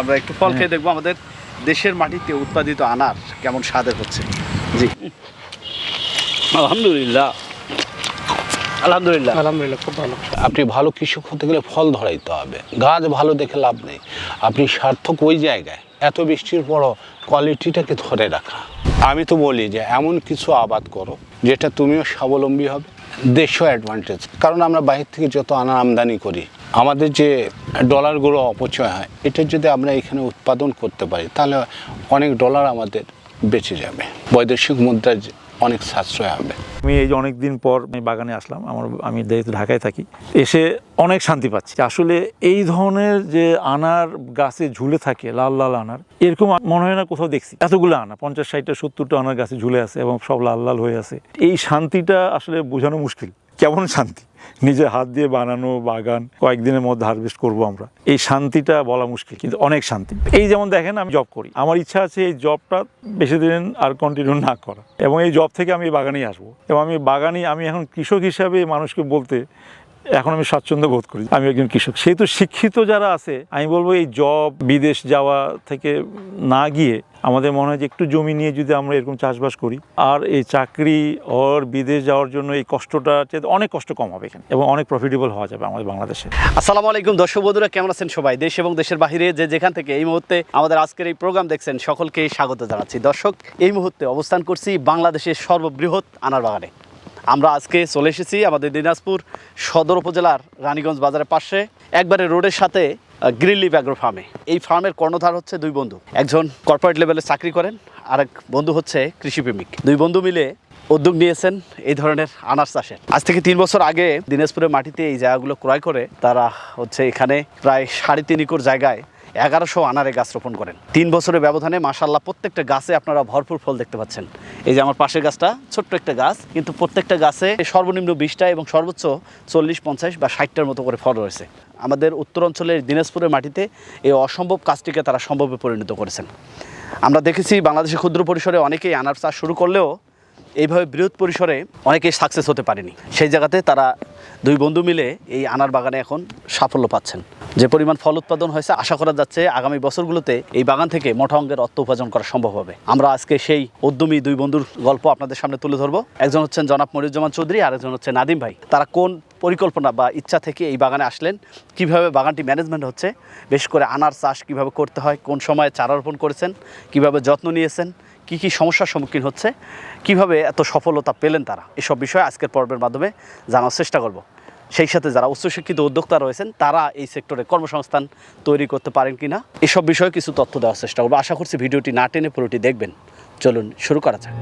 আমরা একটু ফল খেয়ে দেখব আমাদের দেশের মাটিতে উৎপাদিত আনার কেমন স্বাদের হচ্ছে। জি। আলহামদুলিল্লাহ। আলহামদুলিল্লাহ। আলহামদুলিল্লাহ খুব ভালো। আপনি ভালো কৃষক হতে গেলে ফল ধরাইতে হবে। গাছ ভালো দেখে লাভ নেই। আপনি সার্থক ওই জায়গায়। এত বৃষ্টির পরও কোয়ালিটিটাকে ধরে রাখা। আমি তো বলি যে এমন কিছু আবাদ করো যেটা তুমিও স্বাবলম্বী হবে। দেশও অ্যাডভান্টেজ কারণ আমরা বাইরে থেকে যত আনা আমদানি করি আমাদের যে ডলারগুলো অপচয় হয়, এটা যদি আমরা এখানে উৎপাদন করতে পারি, তাহলে অনেক ডলার আমাদের বেঁচে যাবে। বৈদেশিক মুদ্রার অনেক সাশ্রয় হবে। আমি এই যে অনেক দিন পর আমি বাগানে আসলাম, আমার, আমি যেহেতু ঢাকায় থাকি, এসে অনেক শান্তি পাচ্ছি। আসলে এই ধরনের যে আনার গাছে ঝুলে থাকে, লাল লাল আনার, এরকম মনে হয় না কোথাও দেখছি। এতগুলো আনা, পঞ্চাশ, ষাটটা, সত্তরটা আনার গাছে ঝুলে আছে এবং সব লাল লাল হয়ে আছে। এই শান্তিটা আসলে বোঝানো মুশকিল। কেমন শান্তি? নিজের হাত দিয়ে বানানো বাগান, কয়েকদিনের মধ্যে হারভেস্ট করব আমরা। এই শান্তিটা বলা মুশকিল, কিন্তু অনেক শান্তি। এই যেমন দেখেন, আমি জব করি। আমার ইচ্ছা আছে এই জবটা বেশি দিন আর কন্টিনিউ না করা। এবং এই জব থেকে আমি বাগানেই আসব। এবং আমি বাগানেই, আমি এখন কৃষক হিসাবে মানুষকে বলতে এখন আমি স্বাচ্ছন্দ্য বোধ করি। আমি একজন কৃষক। সেহেতু শিক্ষিত যারা আছে, আমি বলব এই জব, বিদেশ যাওয়া থেকে না গিয়ে আমাদের মনে হয় যে একটু জমি নিয়ে যদি আমরা এরকম চাষবাস করি, আর এই চাকরি ওর বিদেশ যাওয়ার জন্য এই কষ্টটা অনেক কষ্ট কম হবে এখানে এবং অনেক প্রফিটেবল হওয়া যাবে আমাদের বাংলাদেশে। আসসালামু আলাইকুম দর্শক বন্ধুরা, কেমন আছেন সবাই? দেশ এবং দেশের বাইরে যে যেখান থেকে এই মুহূর্তে আমাদের আজকের এই প্রোগ্রাম দেখছেন সকলকে স্বাগত জানাচ্ছি। দর্শক, এই মুহূর্তে অবস্থান করছি বাংলাদেশের সর্ববৃহৎ আনার বাগানে আমরা আজকে চলে এসেছি আমাদের দিনাজপুর সদর উপজেলার রানীগঞ্জ বাজারের পাশে, একবারে রোডের সাথে গ্রিলি ব্যাগ্রো ফার্মে এই ফার্মের কর্ণধার হচ্ছে দুই বন্ধু। একজন কর্পোরেট লেভেলে চাকরি করেন, আরেক বন্ধু হচ্ছে কৃষিপ্রেমিক। দুই বন্ধু মিলে উদ্যোগ নিয়েছেন এই ধরনের আনার চাষের। আজ থেকে তিন বছর আগে দিনাজপুরের মাটিতে এই জায়গাগুলো ক্রয় করে, তারা হচ্ছে এখানে প্রায় সাড়ে তিন একর জায়গায় এগারোশো আনারে গাছ রোপণ করেন। তিন বছরের ব্যবধানে মাসাল্লাহ প্রত্যেকটা গাছে আপনারা ভরপুর ফল দেখতে পাচ্ছেন। এই যে আমার পাশের গাছটা, ছোট্ট একটা গাছ, কিন্তু প্রত্যেকটা গাছে সর্বনিম্ন বিশটা এবং সর্বোচ্চ চল্লিশ, পঞ্চাশ বা ষাটটার মতো করে ফল রয়েছে। আমাদের উত্তর অঞ্চলের দিনাজপুরের মাটিতে এই অসম্ভব কাজটিকে তারা সম্ভবে পরিণত করেছেন। আমরা দেখেছি বাংলাদেশের ক্ষুদ্র পরিসরে অনেকেই আনার চাষ শুরু করলেও এইভাবে বৃহৎ পরিসরে অনেকেই সাকসেস হতে পারেনি। সেই জায়গাতে তারা দুই বন্ধু মিলে এই আনার বাগানে এখন সাফল্য পাচ্ছেন। যে পরিমাণ ফল উৎপাদন হয়েছে, আশা করা যাচ্ছে আগামী বছরগুলোতে এই বাগান থেকে মোটা অঙ্কের অর্থ উপার্জন করা সম্ভব হবে। আমরা আজকে সেই উদ্যমী দুই বন্ধুর গল্প আপনাদের সামনে তুলে ধরবো। একজন হচ্ছেন জনাব মরিউজ্জামান চৌধুরী, আর একজন হচ্ছে নাদিম ভাই। তারা কোন পরিকল্পনা বা ইচ্ছা থেকে এই বাগানে আসলেন, কীভাবে বাগানটি ম্যানেজমেন্ট হচ্ছে, বেশ করে আনার চাষ কীভাবে করতে হয়, কোন সময়ে চারা রোপণ করেছেন, কীভাবে যত্ন নিয়েছেন কি কি সমস্যার সম্মুখীন হচ্ছে, কীভাবে এত সফলতা পেলেন তারা? এসব বিষয়ে আজকের পর্বের মাধ্যমে জানার চেষ্টা করব। সেই সাথে যারা উচ্চশিক্ষিত উদ্যোক্তা রয়েছেন, তারা এই সেক্টরে কর্মসংস্থান তৈরি করতে পারেন কি না এসব বিষয়ে কিছু তথ্য দেওয়ার চেষ্টা করব। আশা করছি ভিডিওটি না টেনে পুরোটি দেখবেন। চলুন শুরু করা যাক।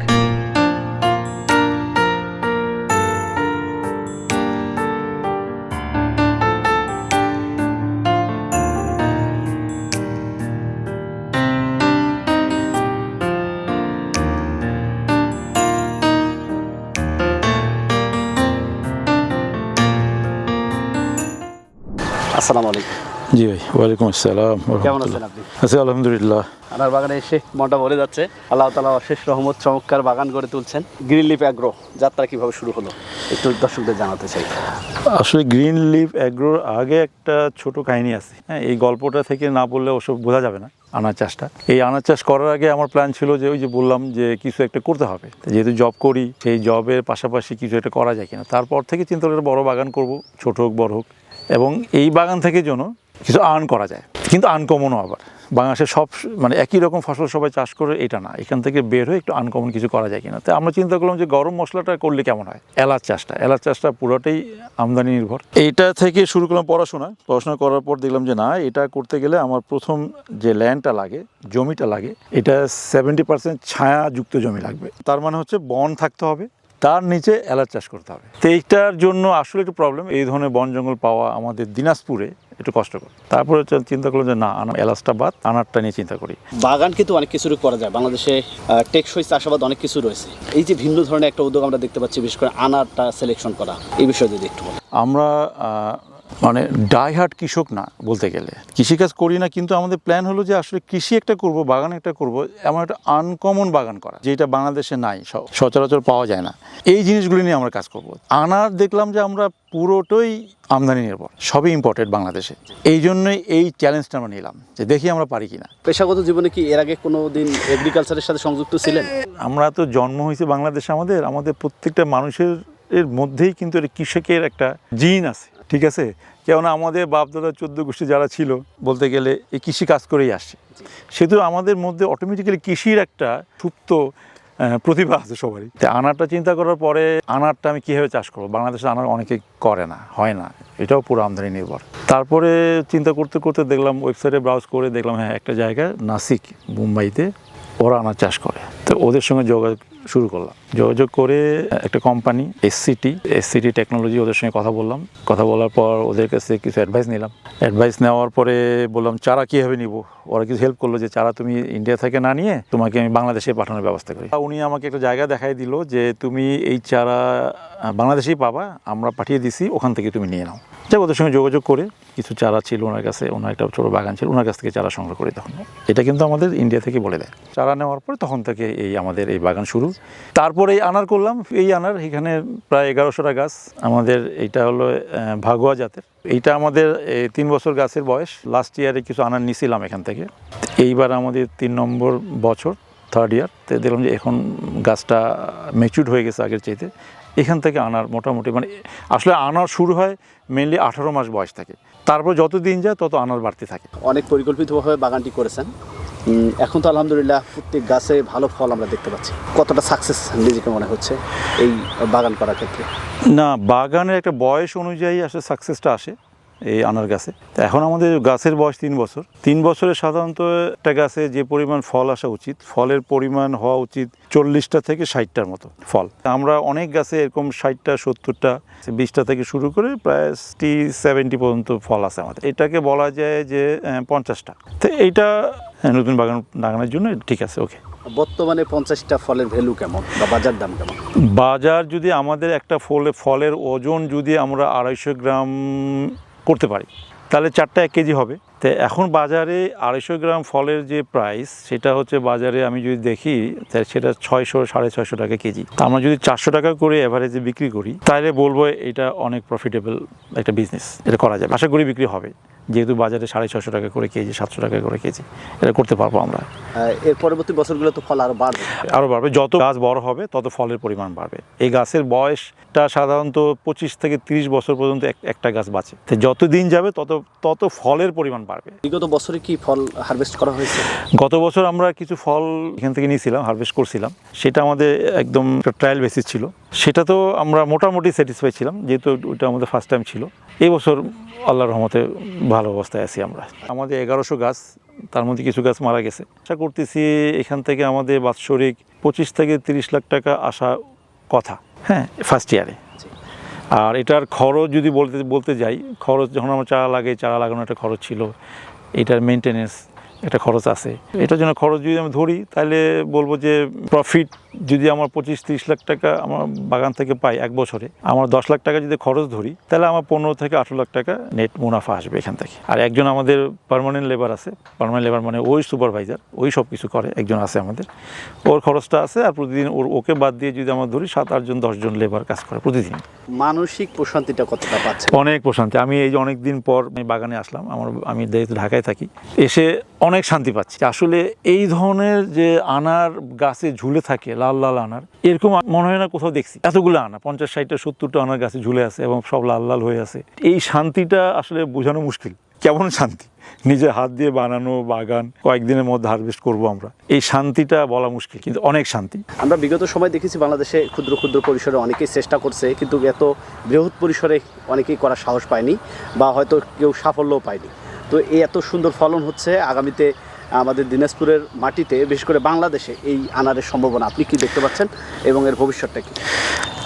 আসসালামু আলাইকুম। জি ভাই ওয়ালাইকুম আসসালাম কেমন আছেন আপনি? আছি আলহামদুলিল্লাহ। আনার বাগানে এসে মনটা ভরে যাচ্ছে। আল্লাহ তালা অশেষ রহমত চমৎকার বাগান গড়ে তুলছেন। গ্রিন লিপ অ্যাগ্রো যাত্রা কীভাবে শুরু হলো? একটু দর্শকদের জানাতে চাই। আসলে গ্রিন লিফ অ্যাগ্রোর আগে একটা ছোট কাহিনী আছে। হ্যাঁ এই গল্পটা থেকে না বললে ওসব বোঝা যাবে না আনার চাষটা। এই আনার চাষ করার আগে আমার প্ল্যান ছিল যে ওই যে বললাম যে কিছু একটা করতে হবে। যেহেতু জব করি সেই জবের পাশাপাশি কিছু একটা করা যায় কিনা। তারপর থেকে চিন্তা করে বড় বাগান করব ছোট হোক বড় হোক। এবং এই বাগান থেকে যেন কিছু আর্ন করা যায়। কিন্তু আনকমনও আবার। বাংলাদেশের সব মানে একই রকম ফসল সবাই চাষ করে, এটা না। এখান থেকে বের হয়ে একটু আনকমন কিছু করা যায় কিনা। তো আমরা চিন্তা করলাম যে গরম মশলাটা করলে কেমন হয়? এলাচ চাষটা। এলাচ চাষটা পুরোটাই আমদানি নির্ভর। এইটা থেকে শুরু করলাম পড়াশোনা। পড়াশোনা করার পর দেখলাম যে না, এটা করতে গেলে আমার প্রথম যে ল্যান্ডটা লাগে, জমিটা লাগে, এটা সেভেন্টি পার্সেন্ট ছায়াযুক্ত জমি লাগবে। তার মানে হচ্ছে বন থাকতে হবে। তার নিচে এলাচ চাষ করতে হবে। তো এইটার জন্য আসলে একটু প্রবলেম এই ধরনের বন জঙ্গল পাওয়া আমাদের দিনাজপুরে একটু কষ্টকর। তারপরে চিন্তা করলাম যে না আনা এলাচটা বাদ আনারটা নিয়ে চিন্তা করি। বাগান কিন্তু অনেক কিছুরই করা যায়। বাংলাদেশে টেকসই চাষাবাদ অনেক কিছু রয়েছে। এই যে ভিন্ন ধরনের একটা উদ্যোগ আমরা দেখতে পাচ্ছি বিশেষ করে আনারটা সিলেকশন করা। এই বিষয়ে যদি একটু আমরা মানে ডাইহার্ট কৃষক না বলতে গেলে। কৃষিকাজ করি না কিন্তু আমাদের প্ল্যান হলো যে আসলে কৃষি একটা করব বাগান একটা করব এমন একটা আনকমন বাগান করা যেটা বাংলাদেশে নাই স- সচরাচর পাওয়া যায় না। এই জিনিসগুলি নিয়ে আমরা কাজ করব। আনার দেখলাম যে আমরা পুরোটাই আমদানি নির্ভর সবই ইম্পর্টেন্ট বাংলাদেশে। এই জন্যই এই চ্যালেঞ্জটা আমরা নিলাম যে দেখি আমরা পারি কিনা। পেশাগত জীবনে কি এর আগে কোনো দিন এগ্রিকালচারের সাথে সংযুক্ত ছিলেন? আমরা তো জন্ম হয়েছে বাংলাদেশে আমাদের আমাদের প্রত্যেকটা মানুষের এর মধ্যেই কিন্তু এটা কৃষকের একটা জিন আছে। ঠিক আছে? কেননা আমাদের বাপদাদা চোদ্দ গোষ্ঠী যারা ছিল বলতে গেলে এই কৃষি কাজ করেই আসছে। সেহেতু আমাদের মধ্যে অটোমেটিক্যালি কৃষির একটা সুপ্ত প্রতিভা আছে সবারই। তো আনারটা চিন্তা করার পরে আনারটা আমি কীভাবে চাষ করব? বাংলাদেশে আনার অনেকে করে না হয় না। এটাও পুরো আমদানি নির্ভর। তারপরে চিন্তা করতে করতে দেখলাম ওয়েবসাইটে ব্রাউজ করে দেখলাম হ্যাঁ একটা জায়গা নাসিক মুম্বাইতে ওরা আনার চাষ করে। তো ওদের সঙ্গে যোগাযোগ শুরু করলাম। যোগাযোগ করে একটা কোম্পানি এসসিটি এসসিটি টেকনোলজি ওদের সঙ্গে কথা বললাম। কথা বলার পর ওদের কাছে কিছু অ্যাডভাইস নিলাম। অ্যাডভাইস নেওয়ার পরে বললাম, চারা কীভাবে নিব? ওরা কিছু হেল্প করল যে, চারা তুমি ইন্ডিয়া থেকে না নিয়ে তোমাকে আমি বাংলাদেশে পাঠানোর ব্যবস্থা করি। উনি আমাকে একটা জায়গা দেখাই দিল যে, তুমি এই চারা বাংলাদেশেই পাবা, আমরা পাঠিয়ে দিছি, ওখান থেকে তুমি নিয়ে নাও। যাক, ওদের সঙ্গে যোগাযোগ করে কিছু চারা ছিল ওনার কাছে, ওনার একটা ছোটো বাগান ছিল, ওনার কাছ থেকে চারা সংগ্রহ করি তখন। এটা কিন্তু আমাদের ইন্ডিয়া থেকে বলে দেয়। চারা নেওয়ার পরে তখন থেকে এই আমাদের এই বাগান শুরু। তারপরে এই আনার করলাম এই আনার এখানে প্রায় এগারোশোটা গাছ। আমাদের এইটা হলো ভাগুয়া জাতের। এইটা আমাদের তিন বছর গাছের বয়স। লাস্ট ইয়ারে কিছু আনার নিছিলাম এখান থেকে। এইবার আমাদের তিন নম্বর বছর থার্ড ইয়ার তো দেখলাম যে এখন গাছটা ম্যাচিউড হয়ে গেছে আগের চাইতে। এখান থেকে আনার মোটামুটি মানে আসলে আনার শুরু হয় মেনলি আঠারো মাস বয়স থাকে। তারপর যত দিন যায় তত আনার বাড়তে থাকে। অনেক পরিকল্পিতভাবে বাগানটি করেছেন। এখন তো আলহামদুলিল্লাহ প্রত্যেক গাছে ভালো ফল আমরা দেখতে পাচ্ছি। কতটা সাকসেস নিজেকে মনে হচ্ছে এই বাগান করার ক্ষেত্রে? না, বাগানের একটা বয়স অনুযায়ী আসলে সাকসেসটা আসে। এই আনার গাছে। তো এখন আমাদের গাছের বয়স তিন বছর। তিন বছরে সাধারণত একটা গাছে যে পরিমাণ ফল আসা উচিত ফলের পরিমাণ হওয়া উচিত চল্লিশটা থেকে ষাটটার মতো ফল। আমরা অনেক গাছে এরকম ষাটটা সত্তরটা বিশটা থেকে শুরু করে প্রায় টি সেভেন্টি পর্যন্ত ফল আছে আমাদের। এটাকে বলা যায় যে পঞ্চাশটা। তো এইটা নতুন বাগান লাগানোর জন্য ঠিক আছে ওকে। বর্তমানে পঞ্চাশটা ফলের ভ্যালু কেমন বা বাজার দাম কেমন? বাজার যদি আমাদের একটা ফলে ফলের ওজন যদি আমরা আড়াইশো গ্রাম করতে পারি। তাহলে চারটা এক কেজি হবে। তো এখন বাজারে আড়াইশো গ্রাম ফলের যে প্রাইস সেটা হচ্ছে বাজারে আমি যদি দেখি, তা সেটা ছয়শো, সাড়ে ছয়শো টাকা কেজি। তা আমরা যদি চারশো টাকা করে অ্যাভারেজে বিক্রি করি, তাহলে বলব এটা অনেক প্রফিটেবল একটা বিজনেস এটা করা যাবে। আশা করি বিক্রি হবে। যেহেতু বাজারে সাড়ে ছশো টাকা করে কেজি সাতশো টাকা করে কেজি এটা করতে পারব আমরা। এর পরবর্তী বছরগুলো তো ফল আরও বাড়বে। আরও বাড়বে। যত গাছ বড় হবে তত ফলের পরিমাণ বাড়বে। এই গাছের বয়সটা সাধারণত পঁচিশ থেকে তিরিশ বছর পর্যন্ত এক- একটা গাছ বাঁচে। যত দিন যাবে তত তত ফলের পরিমাণ বাড়বে। বিগত বছরে কি ফল হারভেস্ট করা হয়েছে? গত বছর আমরা কিছু ফল এখান থেকে নিয়েছিলাম হারভেস্ট করছিলাম। সেটা আমাদের একদম ট্রায়াল বেসিস ছিল। সেটা তো আমরা মোটামুটি স্যাটিসফাই ছিলাম যেহেতু ওটা আমাদের ফার্স্ট টাইম ছিল। এই বছর আল্লাহর রহমতে ভালো অবস্থায় আছি আমরা। আমাদের এগারোশো গাছ, তার মধ্যে কিছু গাছ মারা গেছে। আশা করতেছি এখান থেকে আমাদের বাৎসরিক পঁচিশ থেকে তিরিশ লাখ টাকা আসা কথা হ্যাঁ ফার্স্ট ইয়ারে আর এটার খরচ যদি বলতে বলতে যাই, খরচ যখন আমার চারা লাগে চারা লাগানো একটা খরচ ছিল। এটার মেনটেনেন্স একটা খরচ আছে। এটার জন্য খরচ যদি আমি ধরি তাহলে বলব যে প্রফিট যদি আমার পঁচিশ তিরিশ লাখ টাকা আমার বাগান থেকে পাই এক বছরে আমার দশ লাখ টাকা যদি খরচ ধরি তাহলে আমার পনেরো থেকে আঠেরো লাখ টাকা নেট মুনাফা আসবে এখান থেকে। আর একজন আমাদের পার্মানেন্ট লেবার আছে পার্মানেন্ট লেবার মানে ওই সুপারভাইজার ওই সব কিছু করে একজন আছে আমাদের। ওর খরচটা আছে আর প্রতিদিন ওর ওকে বাদ দিয়ে যদি আমরা ধরি সাত আটজন দশজন লেবার কাজ করে প্রতিদিন। মানসিক প্রশান্তিটা কতটা পাচ্ছে? অনেক প্রশান্তি। আমি এই যে অনেক দিন পর আমি বাগানে আসলাম আমার আমি ঢাকায় থাকি এসে অনেক শান্তি পাচ্ছি। আসলে এই ধরনের যে আনার গাছে ঝুলে থাকে, লাল লাল আনার, এরকম মনে হয় না কোথাও দেখছি। এতগুলো আনা, পঞ্চাশ, ষাটটা, সত্তরটা আনার গাছে ঝুলে আছে এবং সব লাল লাল হয়ে আছে। এই শান্তিটা আসলে বোঝানো মুশকিল। কেমন শান্তি? নিজের হাত দিয়ে বানানো বাগান, কয়েকদিনের মধ্যে হারভেস্ট করব আমরা। এই শান্তিটা বলা মুশকিল, কিন্তু অনেক শান্তি। আমরা বিগত সময় দেখেছি বাংলাদেশে ক্ষুদ্র ক্ষুদ্র পরিসরে অনেকেই চেষ্টা করছে, কিন্তু এত বৃহৎ পরিসরে অনেকেই করার সাহস পায়নি বা হয়তো কেউ সাফল্যও পায়নি। তো এই এত সুন্দর ফলন হচ্ছে আগামীতে আমাদের দিনাজপুরের মাটিতে, বিশেষ করে বাংলাদেশে এই আনারের সম্ভাবনা। আপনি কি দেখতে পাচ্ছেন এবং এর ভবিষ্যৎটা কি?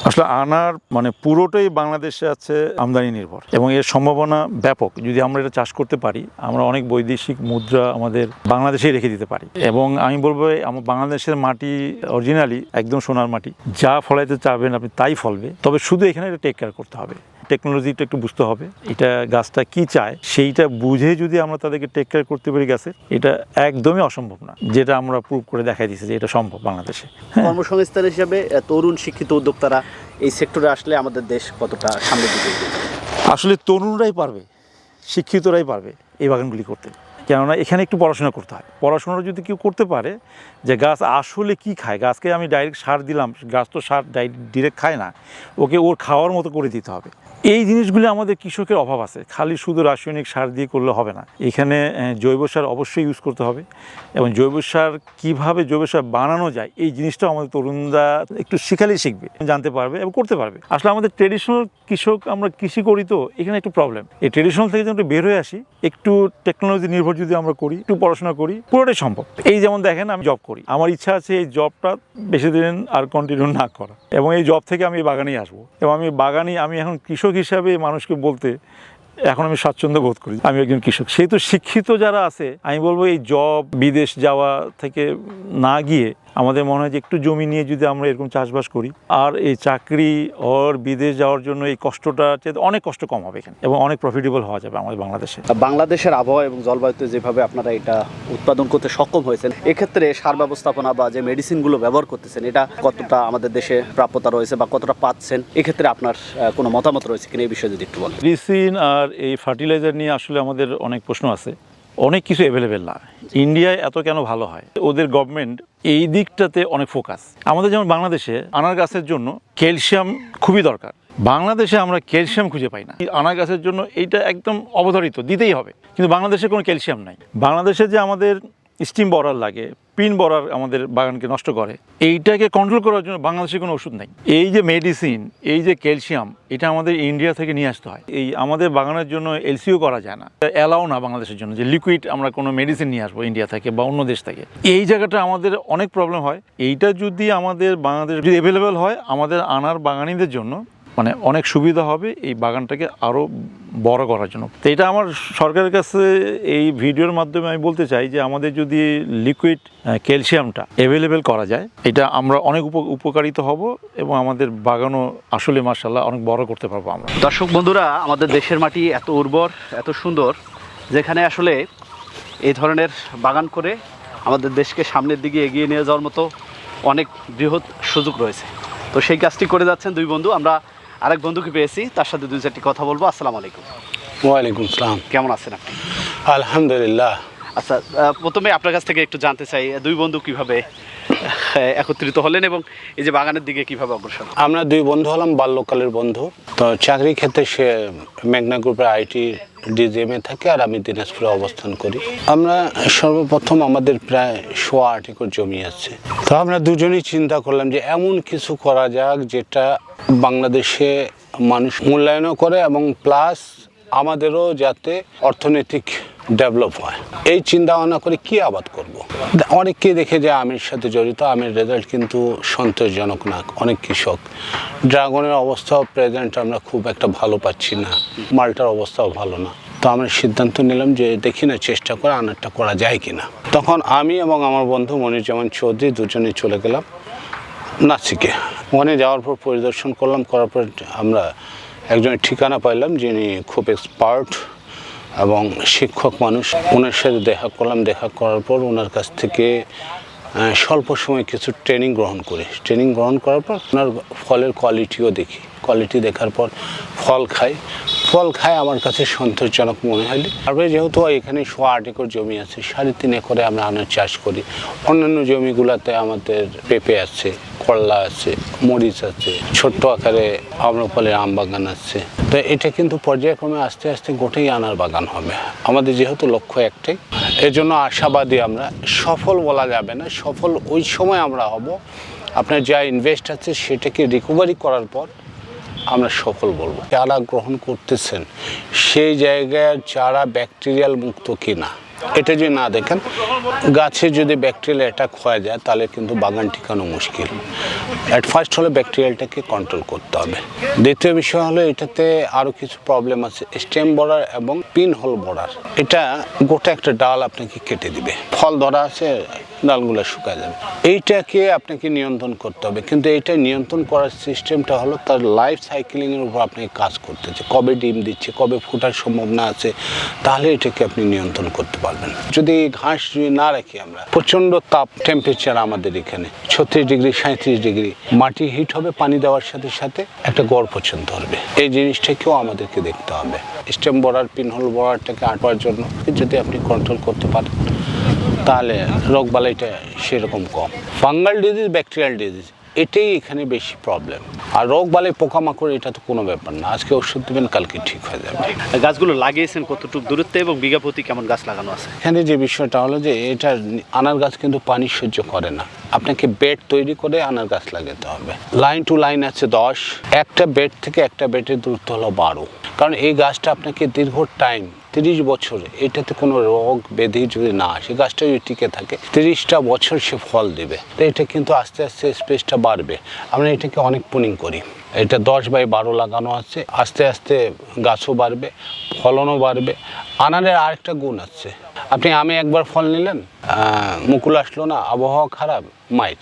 আসলে আনার মানে পুরোটাই বাংলাদেশে আছে আমদানি নির্ভর এবং এর সম্ভাবনা ব্যাপক। যদি আমরা এটা চাষ করতে পারি, আমরা অনেক বৈদেশিক মুদ্রা আমাদের বাংলাদেশেই রেখে দিতে পারি। এবং আমি বলব আমার বাংলাদেশের মাটি অরিজিনালি একদম সোনার মাটি। যা ফলাইতে চাবেন আপনি তাই ফলবে। তবে শুধু এখানে এটা টেক কেয়ার করতে হবে। টেকনোলজিটা একটু বুঝতে হবে এটা গাছটা কি চায় সেইটা বুঝে যদি আমরা তাদেরকে টেক কেয়ার করতে পারি গাছের এটা একদমই অসম্ভব না যেটা আমরা প্রুভ করে দেখাই দিয়েছি যে এটা সম্ভব বাংলাদেশে। হ্যাঁ। কর্মসংস্থান হিসাবে তরুণ শিক্ষিত উদ্যোক্তারা এই সেক্টরে আসলে আমাদের দেশ কতটা সামনের দিকে আসলে তরুণরাই পারবে শিক্ষিতরাই পারবে এই বাগানগুলি করতে কেননা এখানে একটু পড়াশোনা করতে হয়। পড়াশোনা যদি কেউ করতে পারে যে গাছ আসলে কি খায়? গাছকে আমি ডাইরেক্ট সার দিলাম, গাছ তো সার ডিরেক্ট খায় না। ওকে ওর খাওয়ার মতো করে দিতে হবে। এই জিনিসগুলি আমাদের কৃষকের অভাব আছে। খালি শুধু রাসায়নিক সার দিয়ে করলে হবে না। এখানে জৈব সার অবশ্যই ইউজ করতে হবে। এবং জৈব সার কীভাবে জৈব সার বানানো যায়, এই জিনিসটাও আমাদের তরুণরা একটু শিখালেই শিখবে, জানতে পারবে এবং করতে পারবে। আসলে আমাদের ট্রেডিশনাল কৃষক, আমরা কৃষি করি তো, এখানে একটু প্রবলেম এই ট্রেডিশনাল থেকে একটু বের হয়ে আসি, একটু টেকনোলজি নির্ভর যদি আমরা করি, একটু পড়াশোনা করি, পুরোটাই সম্ভব। এই যেমন দেখেন, আমি জব করি আমার ইচ্ছা আছে এই জবটা বেশি দিন আর কন্টিনিউ না করা। এবং এই জব থেকে আমি বাগানেই আসব। এবং আমি বাগানে আমি এখন কৃষক হিসাবে মানুষকে বলতে এখন আমি স্বাচ্ছন্দ্য বোধ করি। আমি একজন কৃষক। সেহেতু শিক্ষিত যারা আছে, আমি বলব এই জব, বিদেশ যাওয়া থেকে না গিয়ে আমাদের মনে হয় যে একটু জমি নিয়ে যদি আমরা এরকম চাষবাস করি আর এই চাকরি ওর বিদেশ যাওয়ার জন্য এই কষ্টটা অনেক কষ্ট কম হবে এখানে এবং অনেক প্রফিটেবল হওয়া যাবে আমাদের বাংলাদেশে। বাংলাদেশের আবহাওয়া এবং জলবায়ুতে যেভাবে আপনারা এটা উৎপাদন করতে সক্ষম হয়েছেন এক্ষেত্রে সার ব্যবস্থাপনা বা যে মেডিসিনগুলো ব্যবহার করতেছেন এটা কতটা আমাদের দেশে প্রাপ্যতা রয়েছে বা কতটা পাচ্ছেন এক্ষেত্রে আপনার কোনো মতামত রয়েছে কিনা এই বিষয়ে যদি একটু বলেন। মেডিসিন আর এই ফার্টিলাইজার নিয়ে আসলে আমাদের অনেক প্রশ্ন আছে অনেক কিছু অ্যাভেলেবেল না। ইন্ডিয়ায় এত কেন ভালো হয়? ওদের গভর্নমেন্ট এই দিকটাতে অনেক ফোকাস আমাদের যেমন বাংলাদেশে আনার গাছের জন্য ক্যালসিয়াম খুবই দরকার। বাংলাদেশে আমরা ক্যালসিয়াম খুঁজে পাই না। আনার গাছের জন্য এইটা একদম অবধারিত, দিতেই হবে। কিন্তু বাংলাদেশে কোনো ক্যালসিয়াম নাই। বাংলাদেশে যে আমাদের স্টিম বরার লাগে পিন বরার আমাদের বাগানকে নষ্ট করে। এইটাকে কন্ট্রোল করার জন্য বাংলাদেশে কোনো ওষুধ নাই। এই যে মেডিসিন এই যে ক্যালসিয়াম এটা আমাদের ইন্ডিয়া থেকে নিয়ে আসতে হয়। এই আমাদের বাগানের জন্য এলসিও করা যায় না। অ্যালাও না বাংলাদেশের জন্য যে লিকুইড আমরা কোনো মেডিসিন নিয়ে আসব ইন্ডিয়া থেকে বা অন্য দেশ থেকে। এই জায়গাটা আমাদের অনেক প্রবলেম হয়। এইটা যদি আমাদের বাংলাদেশ যদি অ্যাভেলেবেল হয় আমাদের আনার বাগানিদের জন্য মানে অনেক সুবিধা হবে এই বাগানটাকে আরও বড় করার জন্য। তো এটা আমার সরকারের কাছে এই ভিডিওর মাধ্যমে আমি বলতে চাই যে আমাদের যদি লিকুইড ক্যালসিয়ামটা অ্যাভেলেবেল করা যায়, এটা আমরা অনেক উপ- উপকারিত হব এবং আমাদের বাগানও আসলে মার্শাল্লাহ অনেক বড় করতে পারব আমরা। দর্শক বন্ধুরা, আমাদের দেশের মাটি এত উর্বর, এত সুন্দর, যেখানে আসলে এই ধরনের বাগান করে আমাদের দেশকে সামনের দিকে এগিয়ে নিয়ে যাওয়ার মতো অনেক বৃহৎ সুযোগ রয়েছে। তো সেই কাজটি করে যাচ্ছেন দুই বন্ধু, আমরা আরেক বন্ধুকে পেয়েছি তার সাথে দুই চারটি কথা বলব। আসসালামু আলাইকুম। ওয়ালাইকুম সালাম। কেমন আছেন আপনি? আলহামদুলিল্লাহ। আচ্ছা প্রথমে আপনার কাছ থেকে একটু জানতে চাই দুই বন্ধু কীভাবে একত্রিত হলেন এবং এই যে বাগানের দিকে কীভাবে অগ্রসর আমরা দুই বন্ধু হলাম, বাল্যকালের বন্ধু। তো চাকরি ক্ষেত্রে সে মেঘনা গ্রুপের আইটি ডিজিএমে থাকে আর আমি দিনাজপুরে অবস্থান করি। আমরা সর্বপ্রথম আমাদের প্রায় সোয়া আট একর জমি আছে। তো আমরা দুজনেই চিন্তা করলাম যে এমন কিছু করা যাক যেটা বাংলাদেশে মানুষ মূল্যায়নও করে এবং প্লাস আমাদেরও যাতে অর্থনৈতিক ডেভেলপ হয়। এই চিন্তা ভাবনা করে কি আবাদ করব। অনেককে দেখে যে আমের সাথে জড়িত, আমের রেজাল্ট কিন্তু সন্তোষজনক না, অনেক কৃষক। ড্রাগনের অবস্থাও প্রেজেন্ট আমরা খুব একটা ভালো পাচ্ছি না, মালটার অবস্থাও ভালো না। তো আমরা সিদ্ধান্ত নিলাম যে দেখি না, চেষ্টা করে আনারটা করা যায় কি না তখন আমি এবং আমার বন্ধু মনিরুজ্জামান চৌধুরী দুজনে চলে গেলাম নাসিকে। ওখানে যাওয়ার পর পরিদর্শন করলাম, করার পর আমরা একজনের ঠিকানা পাইলাম যিনি খুব এক্সপার্ট এবং শিক্ষক মানুষ। ওনার সাথে দেখা করলাম। দেখা করার পর ওনার কাছ থেকে স্বল্প সময় কিছু ট্রেনিং গ্রহণ করি। ট্রেনিং গ্রহণ করার পর ওনার ফলের কোয়ালিটিও দেখি। কোয়ালিটি দেখার পর ফল খাই। ফল খায় আমার কাছে সন্তোষজনক মনে হয়নি তারপরে যেহেতু এখানে সোয়া আট একর জমি আছে, সাড়ে তিন একরে আমরা আনার চাষ করি। অন্যান্য জমিগুলোতে আমাদের পেঁপে আছে। করলা আছে, মরিচ আছে, ছোট্ট আকারে আম্রফলের আম বাগান আছে। তো এটা কিন্তু পর্যায়ক্রমে আস্তে আস্তে গোটেই আনার বাগান হবে। আমাদের যেহেতু লক্ষ্য একটাই এর জন্য আশাবাদী আমরা, সফল বলা যাবে না, সফল ওই সময় আমরা হব। আপনার যা ইনভেস্ট আছে সেটাকে রিকভারি করার পর আমরা সফল বলব। যারা গ্রহণ করতেছেন, সেই জায়গায় যারা ব্যাকটেরিয়াল মুক্ত কিনা এটা যদি না দেখেন, গাছে যদি ব্যাকটেরিয়াল অ্যাটাক হয়ে যায়, তাহলে কিন্তু বাগান ঠিকানো মুশকিল। অ্যাট ফার্স্ট হলে ব্যাকটেরিয়ালটাকে কন্ট্রোল করতে হবে। দ্বিতীয় বিষয় হলো, এটাতে আরও কিছু প্রবলেম আছে স্টেম বর্ডার এবং পিন হোল বর্ডার এটা গোটা একটা ডাল আপনাকে কেটে দিবে। ফল ধরা আছে ডালগুলো শুকায় যাবে। এইটাকে আপনাকে নিয়ন্ত্রণ করতে হবে। কিন্তু এটা নিয়ন্ত্রণ করার সিস্টেমটা হলো তার লাইফ সাইকেলিংয়ের উপর আপনাকে কাজ করতে হচ্ছে কবে ডিম দিচ্ছে, কবে ফোটার সম্ভাবনা আছে, তাহলে এটাকে আপনি নিয়ন্ত্রণ করতে পারবেন। যদি ঘাস যদি না রাখি আমরা, প্রচণ্ড তাপ টেম্পারেচার আমাদের এখানে, ছত্রিশ ডিগ্রি সাঁত্রিশ ডিগ্রি, মাটি হিট হবে, পানি দেওয়ার সাথে সাথে একটা গড় পছন্দ হবে এই জিনিসটাকেও আমাদেরকে দেখতে হবে। স্টেম বড়ার পিনহোল বড়ারটাকে আটবার জন্য যদি আপনি কন্ট্রোল করতে পারেন। তাহলে রোগবালাইটা সেরকম কম। ফাঙ্গাল ডিজিজ ব্যাকটেরিয়াল ডিজিজ এটাই এখানে বেশি প্রবলেম আর রোগ বালাই পোকামাকড় এটা তো কোনো ব্যাপার না। আজকে ওষুধ দেবেন কালকে ঠিক হয়ে যাবে। গাছগুলো লাগিয়েছেন কতটুকু দূরত্বে এবং বিঘা প্রতি কেমন গাছ লাগানো আছে? এখানে যে বিষয়টা হলো যে এটা আনার গাছ কিন্তু পানি সহ্য করে না। আপনাকে বেড তৈরি করে আনার গাছ লাগাতে হবে। লাইন টু লাইন আছে দশ। একটা বেড থেকে একটা বেডের দূরত্ব হলো বারো। কারণ এই গাছটা আপনাকে দীর্ঘ টাইম তিরিশ বছর, এটাতে কোনো রোগ ব্যাধি যদি না আসে, গাছটা যদি টিকে থাকে, তিরিশটা বছর সে ফল দেবে। তো এটা কিন্তু আস্তে আস্তে স্পেসটা বাড়বে। আমরা এটাকে অনেক পুনিং করি। এটা দশ বাই বারো লাগানো আছে, আস্তে আস্তে গাছও বাড়বে, ফলনও বাড়বে। আনারের আরেকটা গুণ আছে। আপনি আমি একবার ফল নিলেন মুকুল আসলো না, আবহাওয়া খারাপ, মাইর।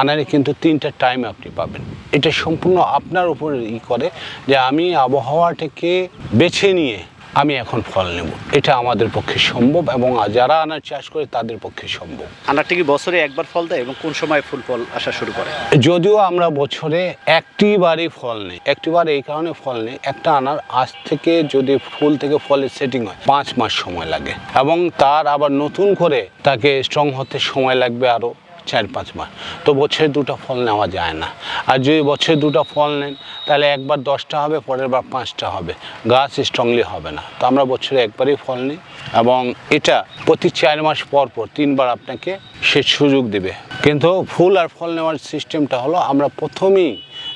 আনারে কিন্তু তিনটা টাইম আপনি পাবেন। এটা সম্পূর্ণ আপনার উপর ই করে যে আমি আবহাওয়াটাকে বেছে নিয়ে আমি এখন ফল নেব। এটা আমাদের পক্ষে সম্ভব এবং যারা আনার চাষ করে তাদের পক্ষে সম্ভব। আনারটি কি বছরে একবার ফল দেয় এবং কোন সময় ফুল ফল আসা শুরু করে? যদিও আমরা বছরে একটি বারই ফল নেই। একটি বার এই কারণে ফল নেই। একটা আনার আজ থেকে যদি ফুল থেকে ফলের সেটিং হয় পাঁচ মাস সময় লাগে এবং তার আবার নতুন করে তাকে স্ট্রং হতে সময় লাগবে আরও। চার পাঁচ মাস তো বছরে দুটো ফল নেওয়া যায় না। আর যদি বছরে দুটো ফল নেন, তাহলে একবার দশটা হবে, পরের বার পাঁচটা হবে। গাছ স্ট্রংলি হবে না। তো আমরা বছরে একবারই ফল নিই এবং এটা প্রতি চার মাস পর পর তিনবার আপনাকে সে সুযোগ দেবে। কিন্তু ফুল আর ফল নেওয়ার সিস্টেমটা হলো, আমরা প্রথমেই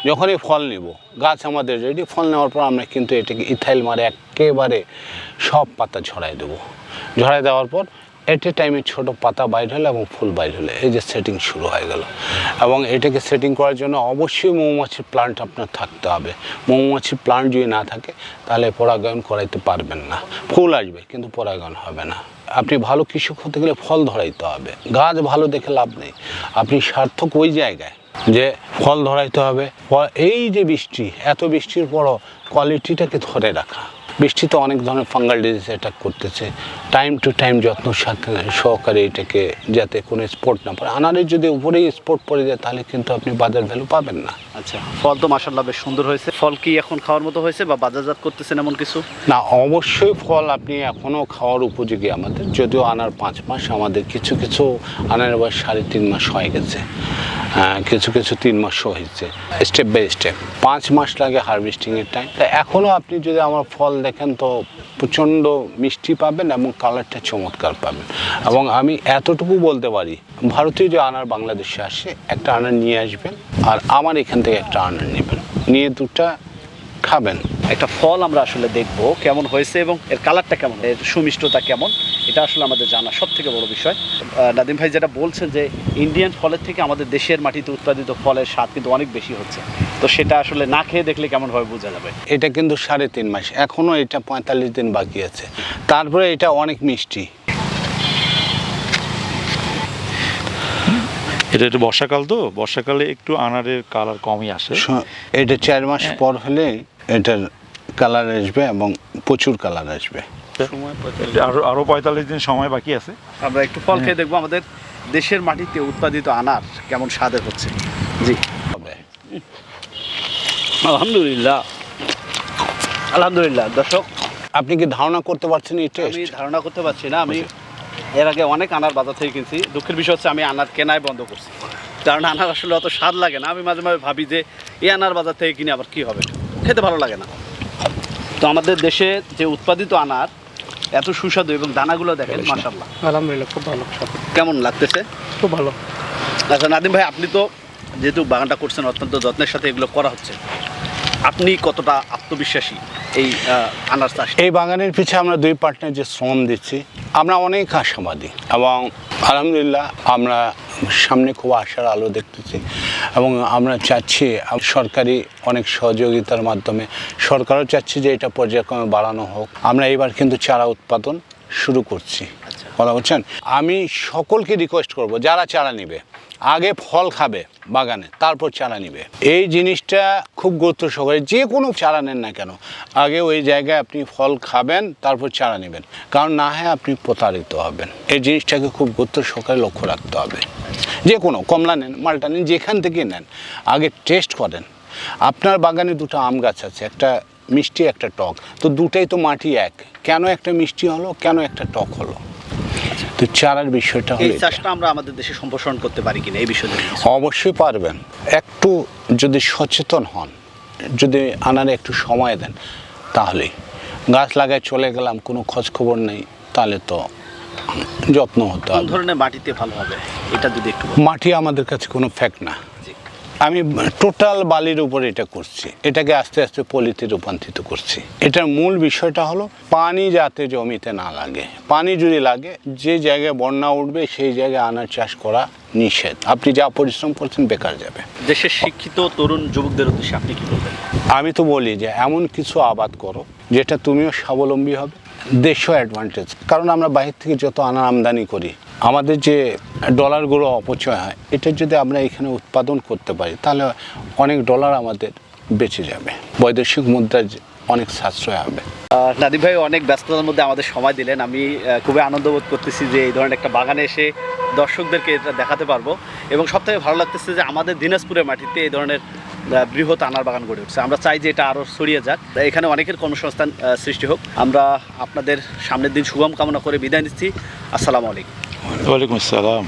যখনই ফল নিব, গাছ আমাদের রেডি ফল নেওয়ার পর আমরা কিন্তু এটাকে ইথাইল মারে একেবারে সব পাতা ঝরাই দেবো। ঝরাই দেওয়ার পর এট এ টাইমে ছোটো পাতা বাইর হলো এবং ফুল বাইর হলো। এই যে সেটিং শুরু হয়ে গেল। এবং এটাকে সেটিং করার জন্য অবশ্যই মৌমাছির প্লান্ট আপনার থাকতে হবে। মৌমাছির প্লান্ট যদি না থাকে, তাহলে পরাগায়ন করাইতে পারবেন না। ফুল আসবে, কিন্তু পরাগায়ন হবে না। আপনি ভালো কৃষক হতে গেলে ফল ধরাইতে হবে। গাছ ভালো দেখে লাভ নেই। আপনি সার্থক ওই জায়গায় যে ফল ধরাইতে হবে। এই যে বৃষ্টি, এত বৃষ্টির পরও কোয়ালিটিটাকে ধরে রাখা। বৃষ্টিতে অনেক ধরনের ফাঙ্গাল ডিজিজ অ্যাটাক করতেছে। টাইম টু টাইম যত্ন সহকারে এটাকে যাতে কোনো স্পোর্ট না পড়ে। আনারের যদি উপরেই স্পোর্ট পড়ে যায় তাহলে কিন্তু আপনি বাজার ভ্যালু পাবেন না। আচ্ছা ফল তো মাসাল্লাহ বেশ সুন্দর হয়েছে। ফল কি এখন খাওয়ার মতো হয়েছে বা বাজারজাত করতেছেন এমন কিছু? না অবশ্যই ফল আপনি এখনও খাওয়ার উপযোগী আমাদের। যদিও আনার পাঁচ মাস আমাদের কিছু কিছু আনার বয়স সাড়ে তিন মাস হয়ে গেছে। কিছু কিছু তিন মাসও হয়েছে স্টেপ বাই স্টেপ পাঁচ মাস লাগে হারভেস্টিংয়ের টাইম তা এখনও আপনি যদি আমার ফল দেখেন তো প্রচণ্ড মিষ্টি পাবেন এবং কালারটা চমৎকার পাবেন। এবং আমি এতটুকু বলতে পারি, ভারতীয় যে আনার বাংলাদেশে আসে, একটা আনার নিয়ে আসবেন আর আমার এখান থেকে একটা আনার নেবেন। নিয়ে দুটা খাবেন? একটা ফল আমরা আসলে দেখব কেমন হয়েছে এবং এর কালারটা কেমন এর সুমিষ্টতা কেমন এটা আসলে আমাদের জানা সব থেকে বড় বিষয়। নাদিম ভাই যেটা বলছেন যে ইন্ডিয়ান ফলের থেকে আমাদের দেশের মাটিতে উৎপাদিত ফলের স্বাদ কিন্তু অনেক বেশি হচ্ছে। তো সেটা আসলে না খেয়ে দেখলে কেমন বোঝা যাবে। এটা কিন্তু সাড়ে তিন মাস। এখনও এটা পঁয়তাল্লিশ দিন বাকি আছে। তারপরে এটা অনেক মিষ্টি। এটা একটু বর্ষাকাল তো বর্ষাকালে একটু আনারের কালার কমই আসে। এটা চার মাস পর হলে এটার কালার আসবে এবং প্রচুর কালার আসবে। আরও আরও পঁয়তাল্লিশ দিন সময় বাকি আছে। আমরা একটু ফল খেয়ে দেখব আমাদের দেশের মাটিতে উৎপাদিত আনার কেমন স্বাদের হচ্ছে। জি। আলহামদুলিল্লাহ। আলহামদুলিল্লাহ দর্শক। আপনি কি ধারণা করতে পারছেন এই আমি ধারণা করতে পারছি না আমি এর আগে অনেক আনার বাজার থেকে কিনছি। দুঃখের বিষয় হচ্ছে আমি আনার কেনাই বন্ধ করছি। কারণ আনার আসলে অত স্বাদ লাগে না। আমি মাঝে মাঝে ভাবি যে এই আনার বাজার থেকে কিনে আবার কি হবে? খেতে ভালো লাগে না। তো আমাদের দেশে যে উৎপাদিত আনার এত সুস্বাদু এবং দানাগুলো দেখেন মাসাল্লাহ আলহামদুলিল্লাহ খুব ভালো কেমন লাগতেছে? খুব ভালো। আচ্ছা নাদিম ভাই আপনি তো যেহেতু বাগানটা করছেন অত্যন্ত যত্নের সাথে এগুলো করা হচ্ছে। আপনি কতটা আত্মবিশ্বাসী? এই আনার চাষ। এই বাগানের পিছে আমরা দুই পার্টনার যে শ্রম দিচ্ছি আমরা অনেক আশাবাদী এবং আলহামদুলিল্লাহ আমরা সামনে খুব আশার আলো দেখতেছি এবং আমরা চাচ্ছি সরকারি অনেক সহযোগিতার মাধ্যমে সরকারও চাচ্ছি যে এটা পর্যায়ক্রমে বাড়ানো হোক। আমরা এবার কিন্তু চারা উৎপাদন শুরু করছি। আচ্ছা। কথা বলছেন আমি সকলকে রিকোয়েস্ট করব যারা চারা নিবে আগে ফল খাবে বাগানে, তারপর চারা নিবে। এই জিনিসটা খুব গুরুত্ব সহকারে যে কোনো চারা নেন না কেন, আগে ওই জায়গায় আপনি ফল খাবেন, তারপর চারা নেবেন। কারণ না হয় আপনি প্রতারিত হবেন। এই জিনিসটাকে খুব গুরুত্ব সহকারে লক্ষ্য রাখতে হবে। যে কোনো, কমলা নেন, মালটা নেন, যেখান থেকে নেন, আগে টেস্ট করেন। আপনার বাগানে দুটো আম গাছ আছে, একটা মিষ্টি, একটা টক। তো দুটাই তো মাটি এক। কেন একটা মিষ্টি হলো, কেন একটা টক হলো? তো চারার বিষয়টা এই চাষটা আমরা আমাদের দেশে সম্প্রসারণ করতে পারি কিনা এই বিষয়ে অবশ্যই পারবেন। একটু যদি সচেতন হন যদি আনারে একটু সময় দেন তাহলেই গাছ লাগায় চলে গেলাম কোনো খোঁজ খবর নেই তাহলে তো যত্ন হতো হবে। ধরনের মাটিতে ভালো হবে? এটা যদি একটু মাটি আমাদের কাছে কোনো ফ্যাক্ট না। আমি টোটাল বালির উপর এটা করছি। এটাকে আস্তে আস্তে পলিতে রূপান্তরিত করছি। এটার মূল বিষয়টা হলো পানি যাতে জমিতে না লাগে। পানি যদি লাগে যে জায়গায় বন্যা উঠবে সেই জায়গায় আনার চাষ করা নিষেধ। আপনি যা পরিশ্রম করছেন বেকার যাবে। দেশের শিক্ষিত তরুণ যুবকদের উদ্দেশ্যে আপনি কি বলবেন? আমি তো বলি যে এমন কিছু আবাদ করো যেটা তুমিও স্বাবলম্বী হবে। দেশও অ্যাডভান্টেজ কারণ আমরা বাইরে থেকে যত আনা আমদানি করি আমাদের যে ডলারগুলো অপচয় হয়, এটা যদি আমরা এখানে উৎপাদন করতে পারি, তাহলে অনেক ডলার আমাদের বেঁচে যাবে। বৈদেশিক মুদ্রার যে অনেক সাশ্রয় হবে। নাদিম ভাই, অনেক ব্যস্ততার মধ্যে আমাদের সময় দিলেন। আমি খুবই আনন্দ বোধ করতেছি যে এই ধরনের একটা বাগানে এসে দর্শকদেরকে এটা দেখাতে পারব। এবং সবথেকে ভালো লাগতেছে যে আমাদের দিনাজপুরের মাটিতে এই ধরনের বৃহৎ আনার বাগান গড়ে উঠছে। আমরা চাই যে এটা আরও ছড়িয়ে যাক। এখানে অনেকের কর্মসংস্থান সৃষ্টি হোক। আমরা আপনাদের সামনের দিন শুভম কামনা করে বিদায় নিচ্ছি। আসসালামু আলাইকুম। ওয়ালাইকুম আসসালাম।